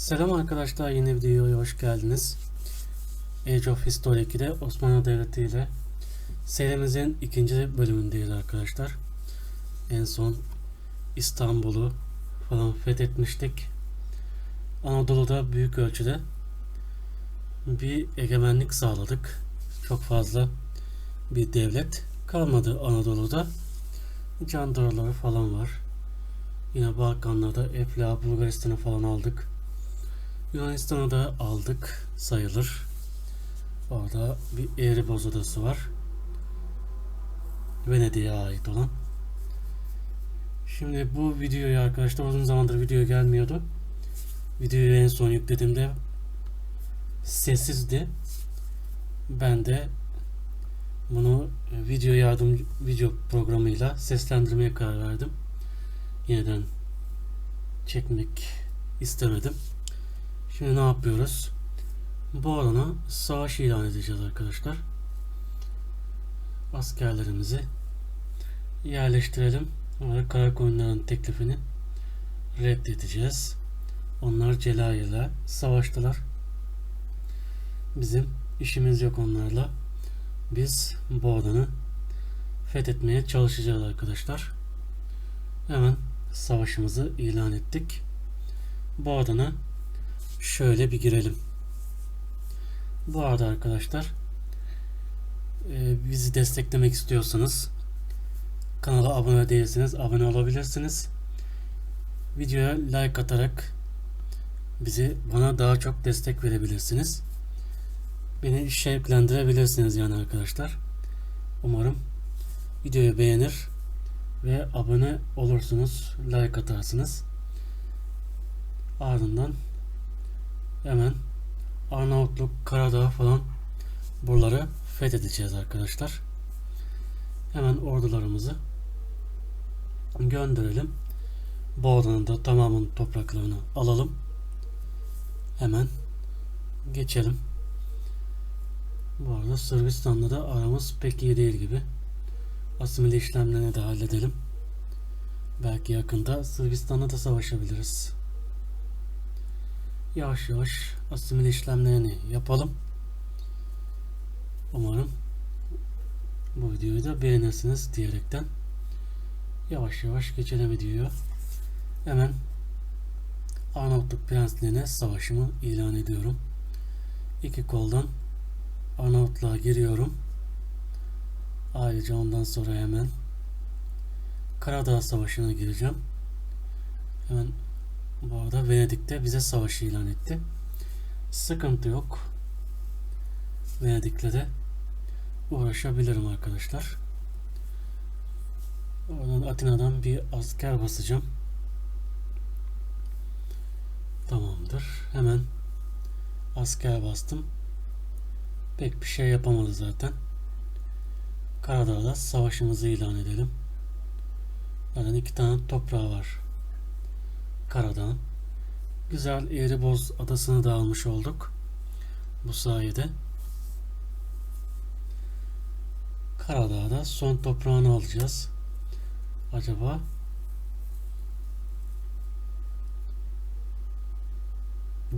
Selam arkadaşlar yeni videoya hoş geldiniz. Age of History 2'de Osmanlı Devleti ile serimizin ikinci bölümündeyiz arkadaşlar. En son İstanbul'u falan fethetmiştik. Anadolu'da büyük ölçüde bir egemenlik sağladık. Çok fazla bir devlet kalmadı Anadolu'da. Candarları falan var. Yine Balkanlarda Efla, Bulgaristan'ı falan aldık. Yunanistan'ı da aldık sayılır. Orada bir Eğriboz adası var. Venedik'e ait olan. Şimdi bu videoyu arkadaşlar uzun zamandır video gelmiyordu. Videoyu en son yüklediğimde sessizdi. Ben de bunu video yardım video programıyla seslendirmeye karar verdim. Yeniden çekmek istemedim. Şimdi ne yapıyoruz? Bu alana savaş ilan edeceğiz arkadaşlar. Askerlerimizi yerleştirelim. Sonra Karakoyunların teklifini reddedeceğiz. Onlar Celayir'le savaştılar. Bizim işimiz yok onlarla. Biz bu alanı fethetmeye çalışacağız arkadaşlar. Hemen savaşımızı ilan ettik. Bu adana şöyle bir girelim. Bu arada arkadaşlar e, bizi desteklemek istiyorsanız kanala abone değilseniz abone olabilirsiniz. Videoya like atarak bizi bana daha çok destek verebilirsiniz. Beni şevklendirebilirsiniz yani arkadaşlar. Umarım videoyu beğenir ve abone olursunuz, like atarsınız. Ardından hemen Arnavutluk, Karadağ falan buraları fethedeceğiz arkadaşlar. Hemen ordularımızı gönderelim. Boğda'nın da tamamın topraklarını alalım. Hemen geçelim. Bu arada Sırbistan'la da aramız pek iyi değil gibi. Asimile işlemlerini de halledelim. Belki yakında Sırbistan'la da savaşabiliriz yavaş yavaş asimile işlemlerini yapalım. Umarım bu videoyu da beğenirsiniz diyerekten yavaş yavaş geçelim videoya. Hemen Arnavutluk prensliğine savaşımı ilan ediyorum. İki koldan Arnavutluğa giriyorum. Ayrıca ondan sonra hemen Karadağ Savaşı'na gireceğim. Hemen bu arada Venedik'te bize savaşı ilan etti. Sıkıntı yok. Venedik'le de uğraşabilirim arkadaşlar. Oradan Atina'dan bir asker basacağım. Tamamdır. Hemen asker bastım. Pek bir şey yapamadı zaten. Karadağ'da savaşımızı ilan edelim. Zaten iki tane toprağı var. Karadağ. Güzel Eğriboz adasını da almış olduk. Bu sayede. Karadağ'da son toprağını alacağız. Acaba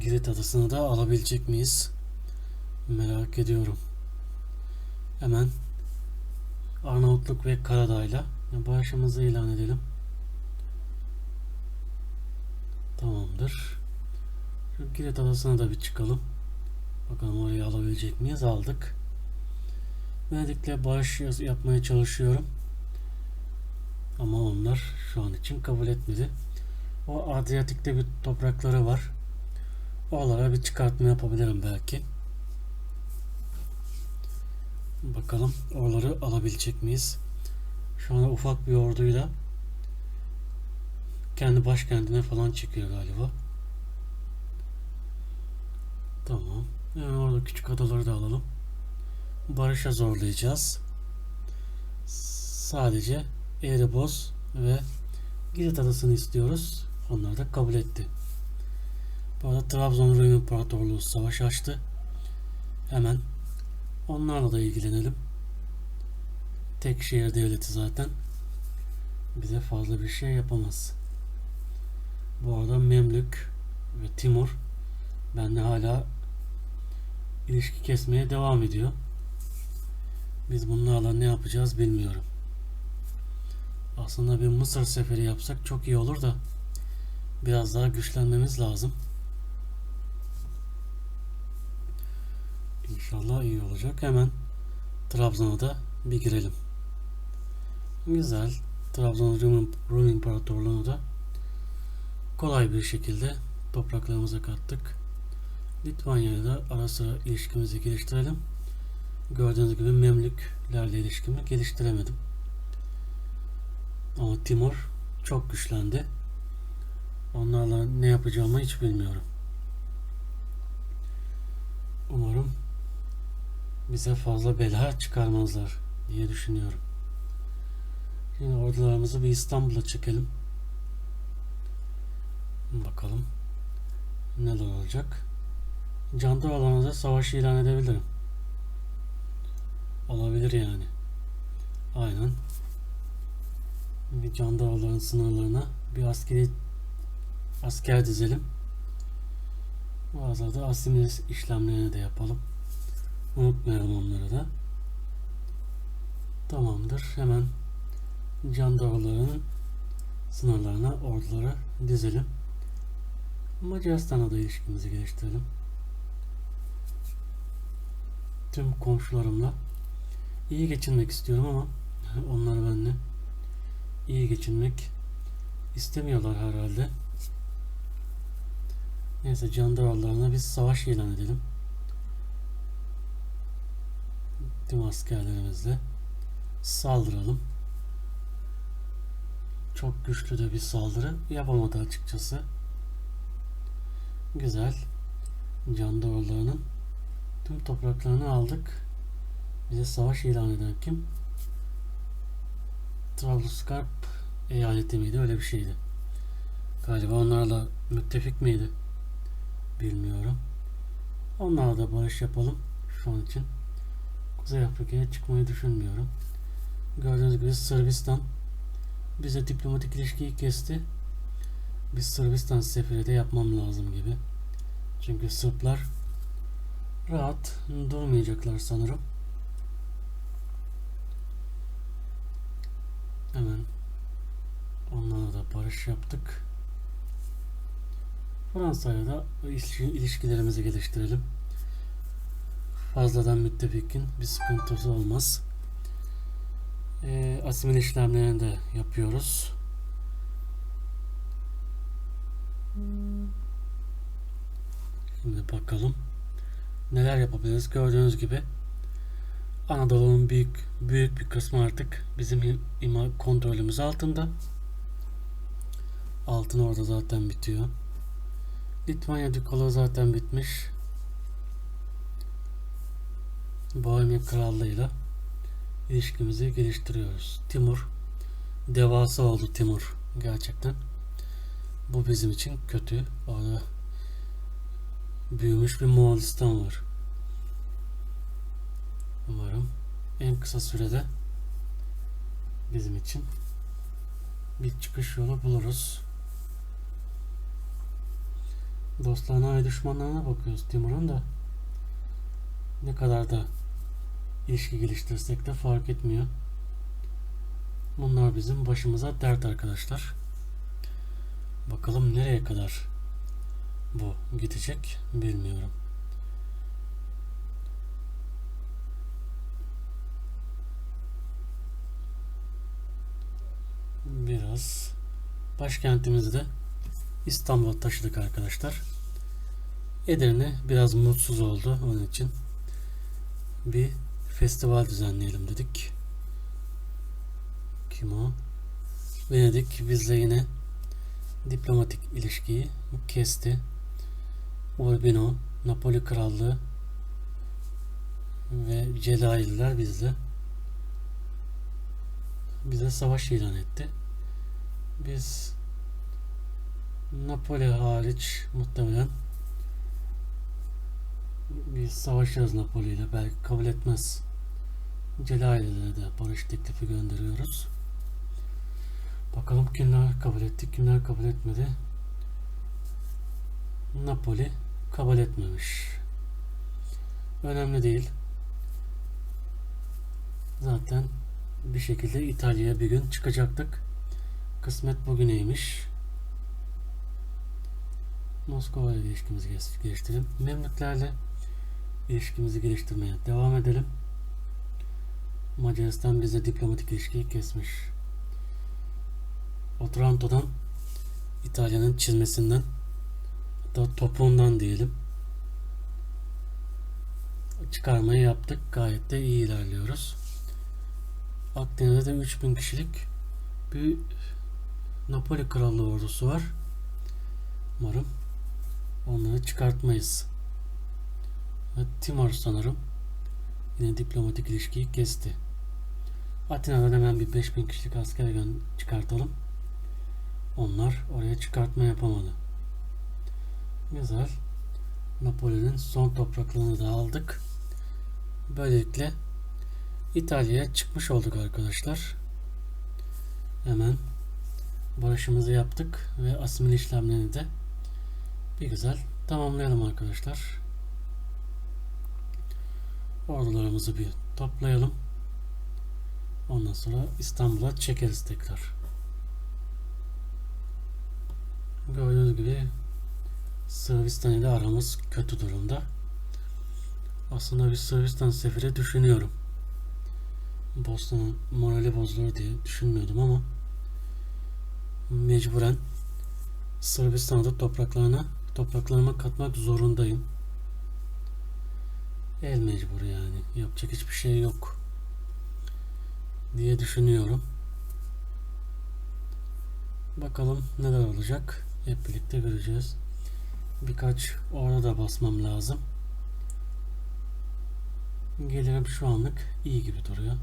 Girit adasını da alabilecek miyiz? Merak ediyorum. Hemen Arnavutluk ve Karadağ'la barışımızı ilan edelim. Tamamdır. Şu Girit adasına da bir çıkalım. Bakalım orayı alabilecek miyiz? Aldık. Venedik'le bağış yapmaya çalışıyorum. Ama onlar şu an için kabul etmedi. O Adriyatik'te bir toprakları var. Oralara bir çıkartma yapabilirim belki. Bakalım oraları alabilecek miyiz? Şu anda ufak bir orduyla kendi başkentine falan çıkıyor galiba. Tamam. Yani orada küçük adaları da alalım. Barış'a zorlayacağız. Sadece Erebos ve Girit adasını istiyoruz. Onlar da kabul etti. Bu arada Trabzon Rum İmparatorluğu savaş açtı. Hemen onlarla da ilgilenelim. Tek şehir devleti zaten. Bize fazla bir şey yapamaz. Bu arada Memlük ve Timur benle hala ilişki kesmeye devam ediyor. Biz bunlarla ne yapacağız bilmiyorum. Aslında bir Mısır seferi yapsak çok iyi olur da biraz daha güçlenmemiz lazım. İnşallah iyi olacak. Hemen Trabzon'a da bir girelim. Güzel. Trabzon Rum, Rum İmparatorluğu'nu da kolay bir şekilde topraklarımıza kattık. Litvanya'ya da ara sıra ilişkimizi geliştirelim. Gördüğünüz gibi Memlüklerle ilişkimi geliştiremedim. Ama Timur çok güçlendi. Onlarla ne yapacağımı hiç bilmiyorum. Umarım bize fazla bela çıkarmazlar diye düşünüyorum. Şimdi ordularımızı bir İstanbul'a çekelim. Bakalım neler olacak. Candır alanında savaş ilan edebilirim. Olabilir yani. Aynen. Bir Candır alanın sınırlarına bir askeri asker dizelim. Bazıları da asimile işlemlerini de yapalım. Unutmayalım onları da. Tamamdır. Hemen can sınırlarına orduları dizelim. Macaristan'a da ilişkimizi geliştirelim. Tüm komşularımla iyi geçinmek istiyorum ama onlar benimle iyi geçinmek istemiyorlar herhalde. Neyse can dağlarına biz savaş ilan edelim. Tüm askerlerimizle saldıralım. Çok güçlü de bir saldırı yapamadı açıkçası. Güzel. Can Doğruları'nın tüm topraklarını aldık. Bize savaş ilan eden kim? Trablusgarp eyaleti miydi? Öyle bir şeydi. Galiba onlarla müttefik miydi? Bilmiyorum. Onlarla da barış yapalım şu an için. Kuzey Afrika'ya çıkmayı düşünmüyorum. Gördüğünüz gibi Sırbistan bize diplomatik ilişkiyi kesti. Biz Sırbistan seferi de yapmam lazım gibi. Çünkü Sırplar rahat durmayacaklar sanırım. Hemen onlarla da barış yaptık. Fransa'ya da ilişkilerimizi geliştirelim. Fazladan müttefikin bir sıkıntısı olmaz. E, asimil işlemlerini de yapıyoruz. Şimdi bakalım neler yapabiliriz. Gördüğünüz gibi Anadolu'nun büyük büyük bir kısmı artık bizim ima kontrolümüz altında. Altın orada zaten bitiyor. Litvanya Dükkalı zaten bitmiş. Bohemia Krallığı'yla ilişkimizi geliştiriyoruz. Timur devasa oldu Timur gerçekten. Bu bizim için kötü. Orada büyümüş bir Moğolistan var. Umarım en kısa sürede bizim için bir çıkış yolu buluruz. Dostlarına ve düşmanlarına bakıyoruz Timur'un da ne kadar da ilişki geliştirsek de fark etmiyor. Bunlar bizim başımıza dert arkadaşlar. Bakalım nereye kadar bu gidecek bilmiyorum. Biraz başkentimizi de İstanbul'a taşıdık arkadaşlar. Edirne biraz mutsuz oldu onun için bir festival düzenleyelim dedik. Kim o? Venedik bizle yine diplomatik ilişkiyi kesti. Urbino, Napoli Krallığı ve Celaliler bizle bize savaş ilan etti. Biz Napoli hariç muhtemelen biz savaşırız Napoli ile belki kabul etmez. Celali'lere de barış teklifi gönderiyoruz. Bakalım kimler kabul etti, kimler kabul etmedi. Napoli kabul etmemiş. Önemli değil. Zaten bir şekilde İtalya'ya bir gün çıkacaktık. Kısmet bugüneymiş. Moskova ile ilişkimizi gel- geliştirelim. Memlüklerle ilişkimizi geliştirmeye devam edelim. Macaristan bize diplomatik ilişkiyi kesmiş. Otranto'dan İtalya'nın çizmesinden hatta topuğundan diyelim çıkarmayı yaptık. Gayet de iyi ilerliyoruz. Akdeniz'de de 3000 kişilik bir Napoli Krallığı ordusu var. Umarım onları çıkartmayız. Ve Timor sanırım yine diplomatik ilişkiyi kesti. Atina'dan hemen bir 5000 kişilik asker çıkartalım. Onlar oraya çıkartma yapamadı. Güzel. Napoli'nin son topraklarını da aldık. Böylelikle İtalya'ya çıkmış olduk arkadaşlar. Hemen barışımızı yaptık ve asimile işlemlerini de bir güzel tamamlayalım arkadaşlar. Ordularımızı bir toplayalım. Ondan sonra İstanbul'a çekeriz tekrar. Gördüğünüz gibi Sırbistan ile aramız kötü durumda. Aslında bir Sırbistan seferi düşünüyorum. Bosna'nın morali bozulur diye düşünmüyordum ama mecburen Sırbistan'da topraklarına topraklarıma katmak zorundayım. El mecburu yani. Yapacak hiçbir şey yok. Diye düşünüyorum. Bakalım neler olacak. Hep birlikte göreceğiz. Birkaç orada da basmam lazım. Gelirim şu anlık iyi gibi duruyor.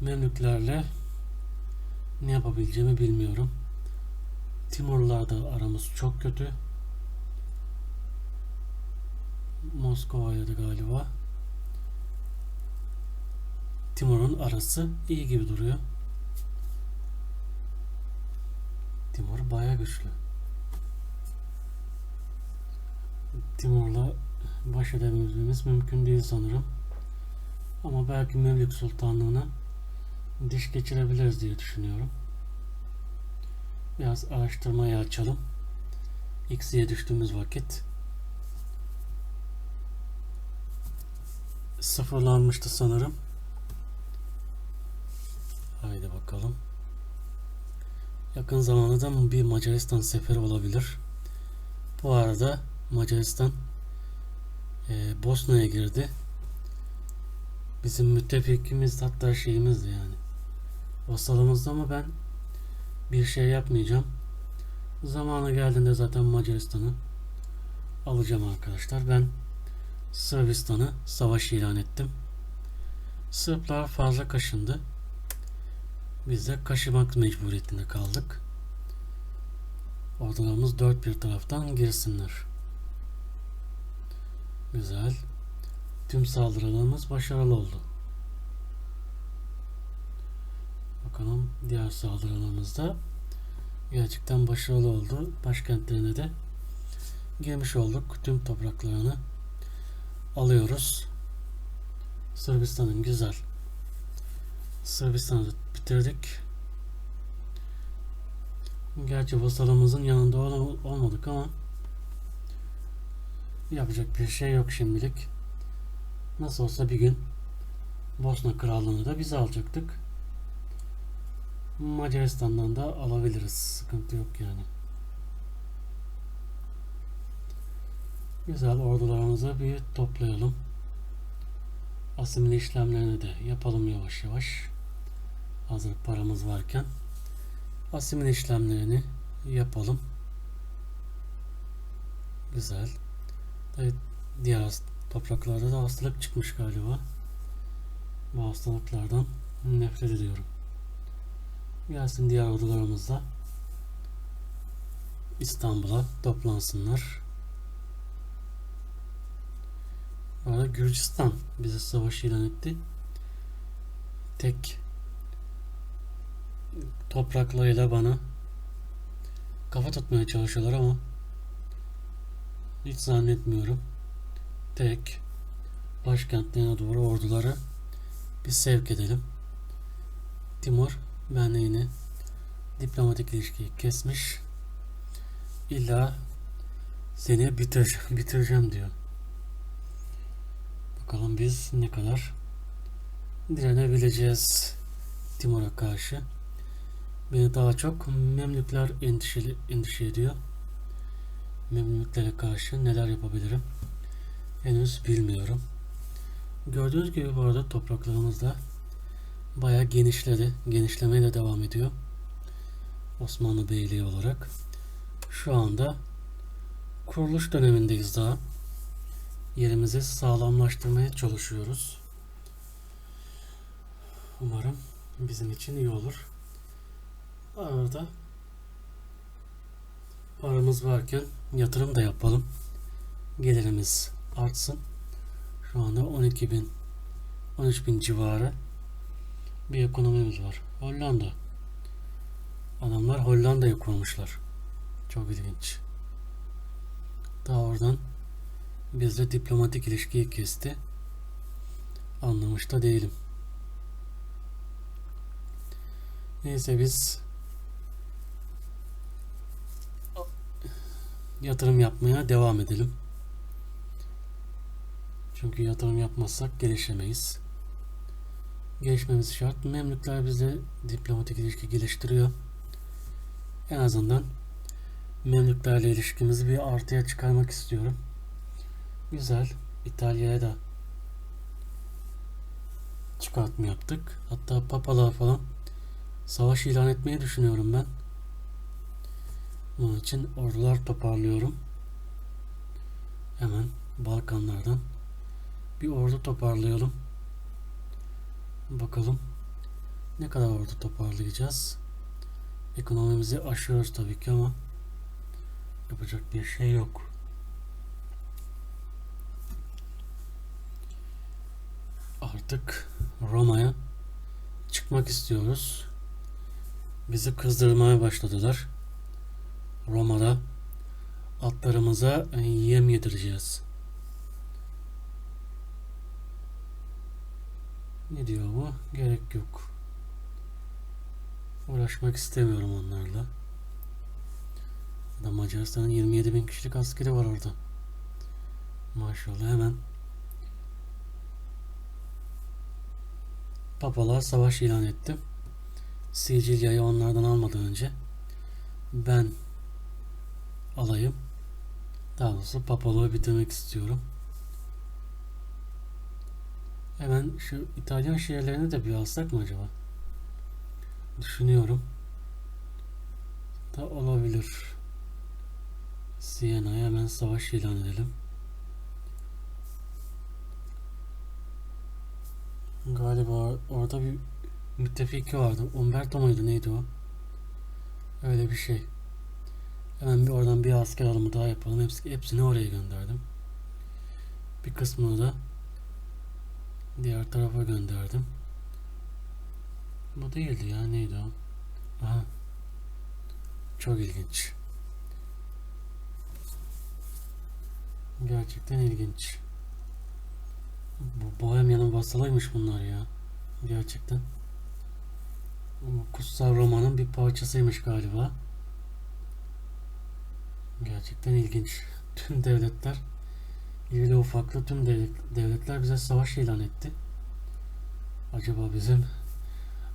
Memlüklerle ne yapabileceğimi bilmiyorum. Timurlar'da aramız çok kötü. Moskova'ya da galiba. Timur'un arası iyi gibi duruyor. Timur baya güçlü. Timur'la baş edebilmemiz mümkün değil sanırım. Ama belki Memlük Sultanlığı'na diş geçirebiliriz diye düşünüyorum. Biraz araştırmayı açalım. X'ye düştüğümüz vakit sıfırlanmıştı sanırım. Haydi bakalım. Yakın zamanda da bir Macaristan seferi olabilir. Bu arada Macaristan e, Bosna'ya girdi. Bizim müttefikimiz hatta şeyimizdi yani. Vasalımızdı ama ben bir şey yapmayacağım. Zamanı geldiğinde zaten Macaristan'ı alacağım arkadaşlar. Ben Sırbistan'ı savaş ilan ettim. Sırplar fazla kaşındı. Biz de kaşımak mecburiyetinde kaldık. Ordularımız dört bir taraftan girsinler. Güzel. Tüm saldırılarımız başarılı oldu. Bakalım diğer saldırılarımız da gerçekten başarılı oldu. Başkentlerine de girmiş olduk. Tüm topraklarını alıyoruz. Sırbistan'ın güzel. Sırbistan'ı bitirdik. Gerçi vasalımızın yanında ol- olmadık ama yapacak bir şey yok şimdilik. Nasıl olsa bir gün Bosna Krallığı'nı da biz alacaktık. Macaristan'dan da alabiliriz. Sıkıntı yok yani. Güzel ordularımızı bir toplayalım. Asimile işlemlerini de yapalım yavaş yavaş. Hazır paramız varken. Asimile işlemlerini yapalım. Güzel. Evet, diğer topraklarda da hastalık çıkmış galiba. Bu hastalıklardan nefret ediyorum. Gelsin diğer ordularımız da İstanbul'a toplansınlar. Arada Gürcistan bize savaş ilan etti. Tek topraklarıyla bana kafa tutmaya çalışıyorlar ama Hiç zannetmiyorum. Tek başkentlerine doğru orduları biz sevk edelim. Timur benle yine diplomatik ilişkiyi kesmiş. İlla seni bitireceğim, bitireceğim diyor. Bakalım biz ne kadar direnebileceğiz Timur'a karşı. Beni daha çok Memlükler endişeli, endişe ediyor. Memlüklere karşı neler yapabilirim? Henüz bilmiyorum. Gördüğünüz gibi bu arada topraklarımız da bayağı genişledi. Genişlemeye de devam ediyor. Osmanlı Beyliği olarak. Şu anda kuruluş dönemindeyiz daha. Yerimizi sağlamlaştırmaya çalışıyoruz. Umarım bizim için iyi olur. Arada paramız varken yatırım da yapalım. Gelirimiz artsın. Şu anda 12 bin 13 bin civarı bir ekonomimiz var. Hollanda. Adamlar Hollanda'yı kurmuşlar. Çok ilginç. Daha oradan bizle diplomatik ilişkiyi kesti. Anlamış da değilim. Neyse biz yatırım yapmaya devam edelim. Çünkü yatırım yapmazsak gelişemeyiz. Gelişmemiz şart. Memlükler bize diplomatik ilişki geliştiriyor. En azından Memlüklerle ilişkimizi bir artıya çıkarmak istiyorum. Güzel. İtalya'ya da çıkartma yaptık. Hatta papalığa falan savaş ilan etmeyi düşünüyorum ben. Bunun için ordular toparlıyorum. Hemen Balkanlardan bir ordu toparlayalım. Bakalım ne kadar ordu toparlayacağız. Ekonomimizi aşıyoruz tabii ki ama yapacak bir şey yok. Artık Roma'ya çıkmak istiyoruz. Bizi kızdırmaya başladılar. Roma'da atlarımıza yem yedireceğiz. Ne diyor bu? Gerek yok. Uğraşmak istemiyorum onlarla. Da Macaristan'ın 27 bin kişilik askeri var orada. Maşallah hemen Papalar savaş ilan etti. Sicilya'yı onlardan almadan önce ben alayım. Daha doğrusu papalığı bitirmek istiyorum. Hemen şu İtalyan şehirlerini de bir alsak mı acaba? Düşünüyorum. Da olabilir. Siena'ya hemen savaş ilan edelim. Galiba orada bir müttefiki vardı. Umberto muydu neydi o? Öyle bir şey. Hemen bir oradan bir asker alımı daha yapalım. Hepsi, hepsini oraya gönderdim. Bir kısmını da diğer tarafa gönderdim. Bu değildi ya neydi o? Aha. Çok ilginç. Gerçekten ilginç. Bu Bohemya'nın vasalıymış bunlar ya. Gerçekten. Kutsal Roma'nın bir parçasıymış galiba. Gerçekten ilginç. Tüm devletler irili ufaklı tüm devletler bize savaş ilan etti. Acaba bizim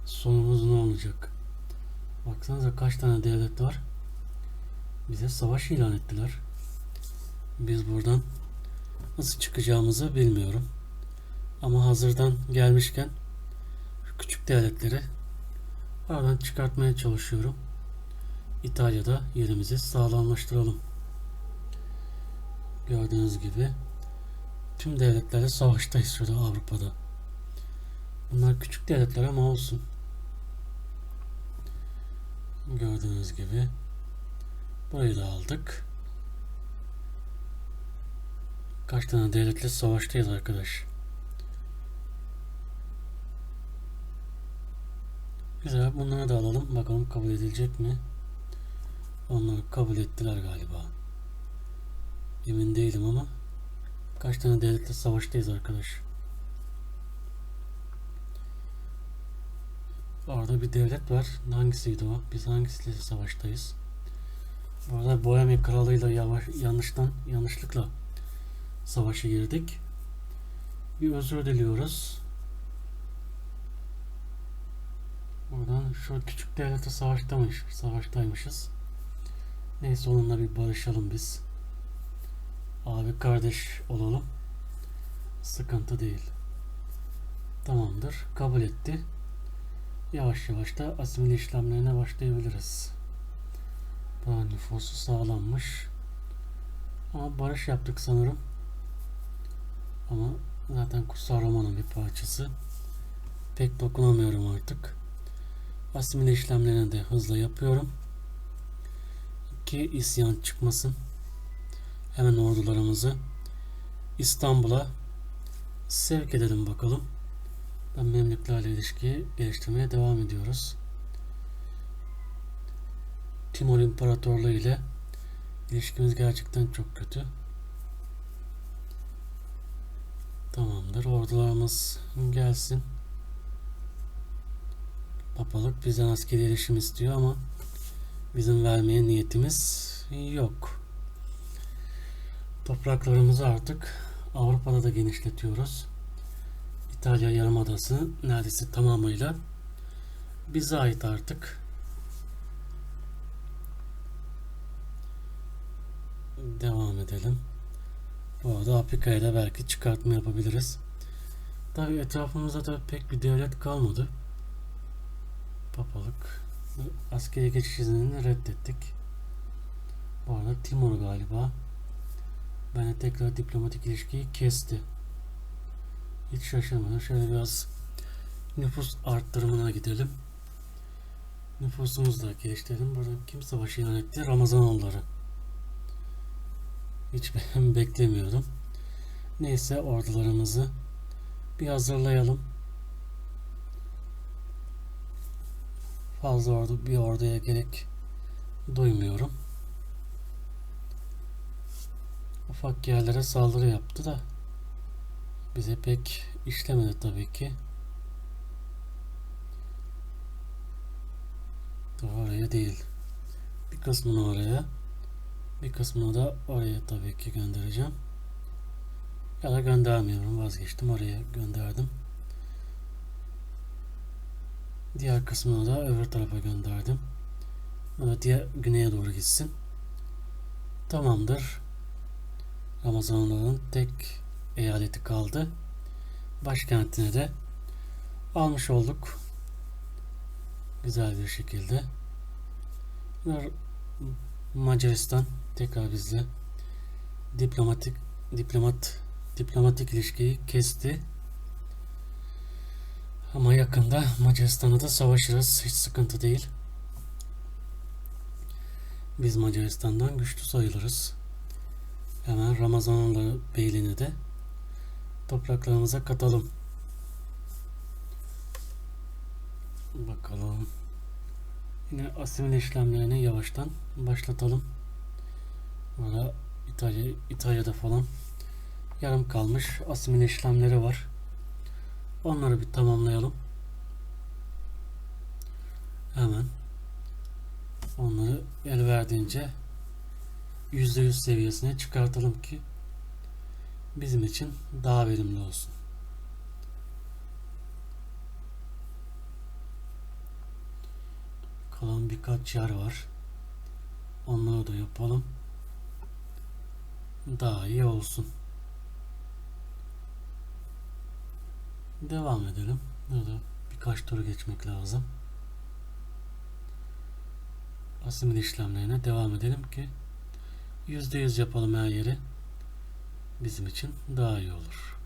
sonumuz ne olacak? Baksanıza kaç tane devlet var. Bize savaş ilan ettiler. Biz buradan nasıl çıkacağımızı bilmiyorum. Ama hazırdan gelmişken küçük devletleri aradan çıkartmaya çalışıyorum. İtalya'da yerimizi sağlamlaştıralım. Gördüğünüz gibi tüm devletlerle savaştayız şurada Avrupa'da. Bunlar küçük devletler ama olsun. Gördüğünüz gibi burayı da aldık. Kaç tane devletle savaştayız arkadaş. Güzel bunları da alalım. Bakalım kabul edilecek mi? Onları kabul ettiler galiba. Emin değilim ama kaç tane devletle savaştayız arkadaş. Orada bir devlet var. Hangisiydi o? Biz hangisiyle savaştayız? Bu arada Bohemia kralıyla yavaş, yanlıştan yanlışlıkla savaşa girdik. Bir özür diliyoruz. Buradan şu küçük devlete savaştamış, savaştaymışız. Neyse onunla bir barışalım biz. Abi kardeş olalım. Sıkıntı değil. Tamamdır. Kabul etti. Yavaş yavaş da asimile işlemlerine başlayabiliriz. Daha nüfusu sağlanmış. Ama barış yaptık sanırım. Ama zaten Kutsal Roma'nın bir parçası. Pek dokunamıyorum artık. Asimile işlemlerini de hızla yapıyorum. Ki isyan çıkmasın. Hemen ordularımızı İstanbul'a sevk edelim bakalım. Ben Memlüklerle ilişkiyi geliştirmeye devam ediyoruz. Timur İmparatorluğu ile ilişkimiz gerçekten çok kötü. Tamamdır. Ordularımız gelsin. Papalık bizden askeri erişim istiyor ama bizim vermeye niyetimiz yok. Topraklarımızı artık Avrupa'da da genişletiyoruz. İtalya Yarımadası neredeyse tamamıyla bize ait artık. Devam edelim. Bu arada Afrika'ya da belki çıkartma yapabiliriz. Tabi etrafımızda da pek bir devlet kalmadı. Papalık. Askeri geçiş iznini reddettik. Bu arada Timur galiba. Ben tekrar diplomatik ilişkiyi kesti. Hiç şaşırmadım. Şöyle biraz nüfus arttırımına gidelim. Nüfusumuzu da geliştirelim. Burada kim savaşı ilan etti? Ramazanoğulları. Hiç beklemiyordum. Neyse ordularımızı bir hazırlayalım. Fazla ordu bir orduya gerek duymuyorum. Ufak yerlere saldırı yaptı da bize pek işlemedi tabii ki. Oraya değil. Bir kısmını oraya. Bir kısmını da oraya tabii ki göndereceğim. Ya da göndermiyorum. Vazgeçtim. Oraya gönderdim. Diğer kısmını da öbür tarafa gönderdim. Da diğer güneye doğru gitsin. Tamamdır. Ramazanların tek eyaleti kaldı. Başkentine de almış olduk. Güzel bir şekilde. Macaristan tekrar bizle diplomatik diplomat diplomatik ilişkiyi kesti. Ama yakında Macaristan'a da savaşırız. Hiç sıkıntı değil. Biz Macaristan'dan güçlü sayılırız. Hemen Ramazanlı Beyliğini de topraklarımıza katalım. Bakalım. Yine asimile işlemlerini yavaştan başlatalım. Burada İtalya, İtalya'da falan yarım kalmış asimile işlemleri var. Onları bir tamamlayalım. Hemen onları el verdiğince %100 seviyesine çıkartalım ki bizim için daha verimli olsun. Kalan birkaç yer var. Onları da yapalım. Daha iyi olsun. Devam edelim. Burada birkaç tur geçmek lazım. Asimil işlemlerine devam edelim ki %100 yapalım her yeri. Bizim için daha iyi olur.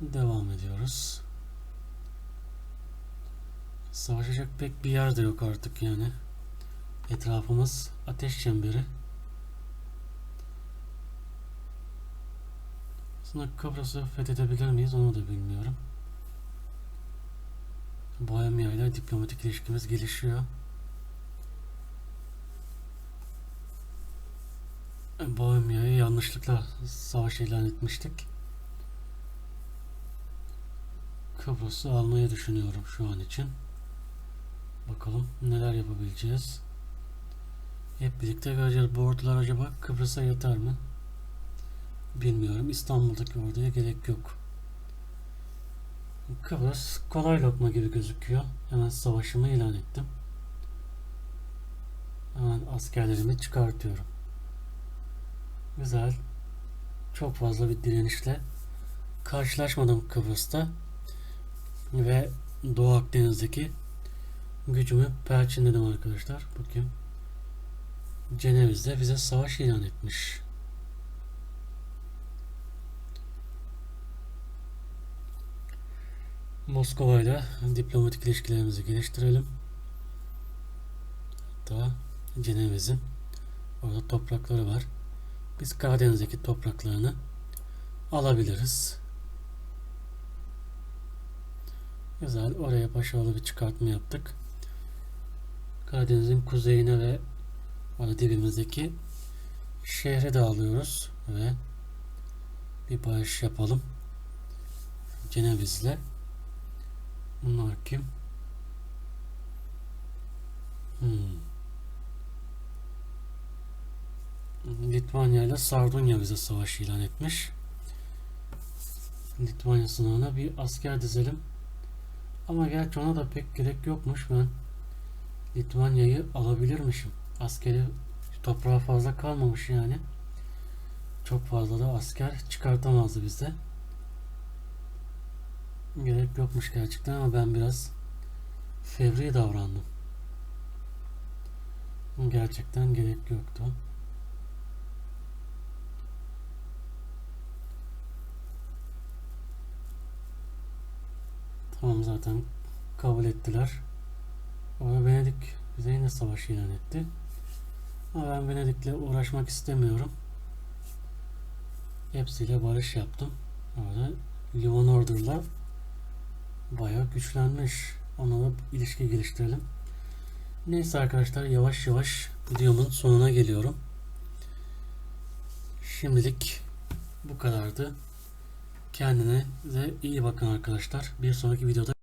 Devam ediyoruz. Savaşacak pek bir yer de yok artık yani. Etrafımız ateş çemberi. Aslında Kıbrıs'ı fethedebilir miyiz onu da bilmiyorum. Bohemia ile diplomatik ilişkimiz gelişiyor. Bohemia'yı yanlışlıkla savaş ilan etmiştik. Kıbrıs'ı almayı düşünüyorum şu an için. Bakalım neler yapabileceğiz. Hep birlikte göreceğiz. Bu ordular acaba Kıbrıs'a yeter mi? Bilmiyorum. İstanbul'daki orduya gerek yok. Kıbrıs kolay lokma gibi gözüküyor. Hemen savaşımı ilan ettim. Hemen askerlerimi çıkartıyorum. Güzel. Çok fazla bir direnişle karşılaşmadım Kıbrıs'ta. Ve Doğu Akdeniz'deki gücümü perçinledim arkadaşlar. Bakayım. Ceneviz'de bize savaş ilan etmiş. Moskova ile diplomatik ilişkilerimizi geliştirelim. Hatta Ceneviz'in orada toprakları var. Biz Karadeniz'deki topraklarını alabiliriz. Güzel. Oraya başarılı bir çıkartma yaptık. Karadeniz'in kuzeyine ve orada dibimizdeki şehri de alıyoruz ve bir barış yapalım. Ceneviz'le. Bunlar kim? Hmm. Litvanya ile Sardunya bize savaş ilan etmiş. Litvanya sınırına bir asker dizelim. Ama gerçi ona da pek gerek yokmuş. Ben Litvanya'yı alabilirmişim. Askeri toprağa fazla kalmamış yani. Çok fazla da asker çıkartamazdı bizde. Gerek yokmuş gerçekten ama ben biraz fevri davrandım. Gerçekten gerek yoktu. Tamam zaten kabul ettiler. Ama Venedik bize yine savaş ilan etti. Ama ben Venedik'le uğraşmak istemiyorum. Hepsiyle barış yaptım. Orada Livon Order'la bayağı güçlenmiş. Onunla ilişki geliştirelim. Neyse arkadaşlar yavaş yavaş videomun sonuna geliyorum. Şimdilik bu kadardı. Kendinize iyi bakın arkadaşlar. Bir sonraki videoda